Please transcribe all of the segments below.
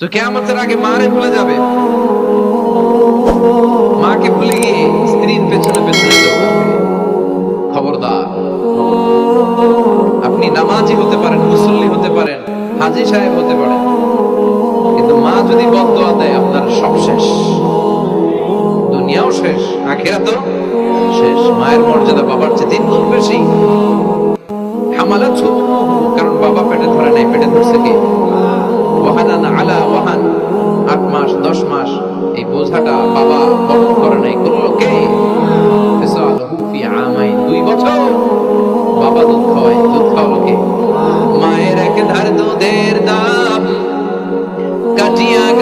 তো কেয়ামতের আগে মারে ভুলে যাবে। মাকে ভুলে গিয়ে স্ত্রীর পেছনে পেছনে খবরদার। আপনি নামাজি হতে পারেন, মুসল্লি হতে পারেন, হাজি সাহেব হতে পারেন। কিন্তু মা যদি বদয়া দেয়, আপনার সব শেষ। দুনিয়াও শেষ আখেরা তো শেষ। মায়ের মর্যাদা বাবার চেয়ে তিন গুণ বেশি। হামালা কারণ বাবা পেটে ধরে নাই, পেটে ধরছে কে?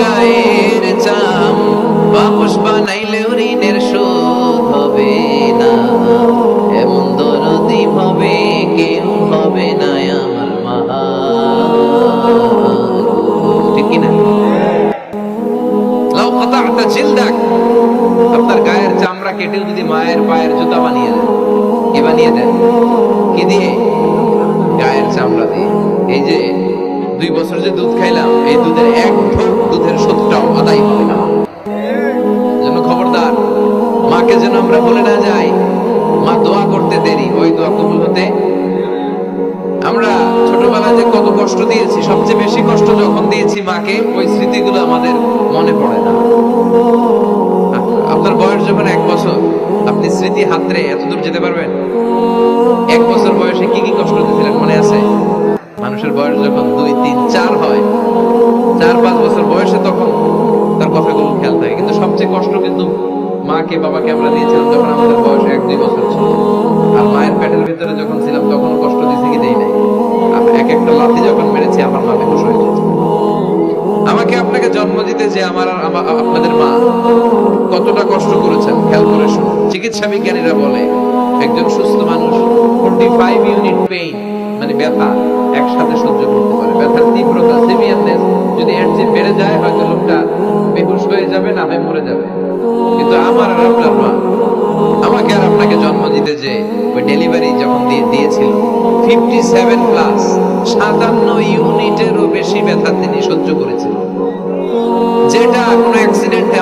গায়ের চাম। বাপস বানাইলে ঋণের শোধ হবে না। এমন দরদি হবে কেউ হবে না আমার মা। ঠিক লাউ কাতা'তা জিলদাক আপনার গায়ের চামড়া কেটেও যদি মায়ের পায়ের জুতা বানিয়ে দেন, কি বানিয়ে দেন? কি দিয়ে? গায়ের চামড়া দিয়ে। এই যে দুই বছর যে দুধ খাইলাম, এই দুধের এক ঢোক দুধের সত্যটাও আদায় হবে না। জন্য খবরদার, মাকে যেন আমরা বলে না যাই, মা দোয়া করতে দেরি, ওই দোয়া কবুল হতে। আমরা ছোটবেলায় যে কত কষ্ট দিয়েছি, সবচেয়ে বেশি কষ্ট যখন দিয়েছি মাকে, ওই স্মৃতিগুলো আমাদের মনে পড়ে না। আপনার বয়স যখন এক বছর, আপনি স্মৃতি হাতরে এত দূর যেতে পারবেন? এক বছর বয়সে কি কি কষ্ট দিয়েছিলেন, মনে আছে? মানুষের বয়স যখন দুই, তিন, চার হয়, চার, পাঁচ বছর বয়সে তখন তার কথাগুলো খেয়াল থাকে। কিন্তু সবচেয়ে কষ্ট কিন্তু মাকে, বাবাকে আমরা দিয়েছিলাম যখন আমাদের বয়স এক, দুই বছর ছিল। আর মায়ের পেটের ভিতরে যখন ছিলাম তখন কষ্ট দিয়েছি কি দেই নাই। এক একটা লাথি যখন মেরেছি, আমার মা বেহুশ হয়ে গেছে। আমাকে আপনাকে জন্ম দিতে যে আমার আপনাদের মা কতটা কষ্ট করেছেন, খেয়াল করে শুনুন। চিকিৎসা বিজ্ঞানীরা বলে, একজন সুস্থ মানুষ ফোর্টি ফাইভ ইউনিট পেইন মানে ব্যথা একসাথে সহ্য করতে পারে। ব্যথার তীব্রতা, সিভিয়ারনেস যদি এর চেয়ে বেড়ে যায়, হয়তো লোকটা বেহুশ হয়ে যাবে, না হয় মরে যাবে। কিন্তু আমার আর আপনার মা আমাকে আর আপনাকে জন্ম দিতে যে ওই ডেলিভারি যখন দিয়ে দিয়েছিল ফিফটি সেভেন প্লাস সাতান্ন ইউনিটেরও বেশি ব্যথা তিনি সহ্য করেছিলেন। যেটা কোনো অ্যাক্সিডেন্টে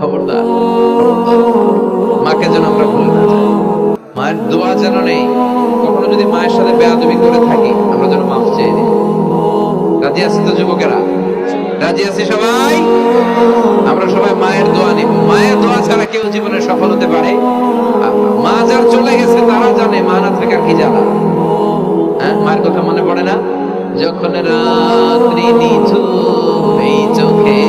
খবরদার। মাকে যেন আমরা ভুলে না যাই। মায়ের দোয়া যেন নেই। কখনো যদি মায়ের সাথে বেয়াদবি করে থাকি, আমরা যেন মাফ চেয়ে নিই। রাজি আছি তো যুবকেরা? রাজি আছি সবাই? আমরা সবাই মায়ের দোয়া নিব। মায়ের দোয়া ছাড়া কেউ জীবনে সফল হতে পারে? মা যার চলে গেছে, তারা জানে, মা না থাকার কি জানা হ্যাঁ মায়ের কথা মনে পড়ে না? যখন রাত্রি নিঝুম এই চোখে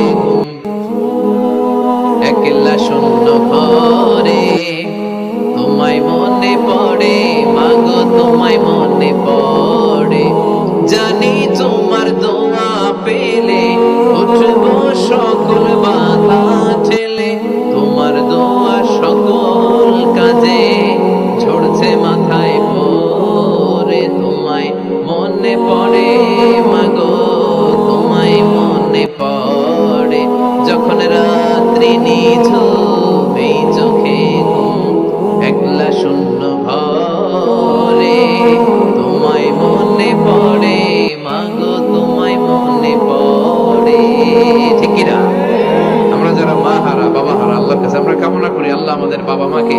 রাত্রি নিঝুম এই চোখে একলা শূন্য ঘরে। পড়ে, মাগো, তোমায় মনে পড়ে। ঠিক আমরা যারা মা হারা, বাবা হারা, আল্লাহর কাছে আমরা কামনা করি, আল্লাহ আমাদের বাবা মাকে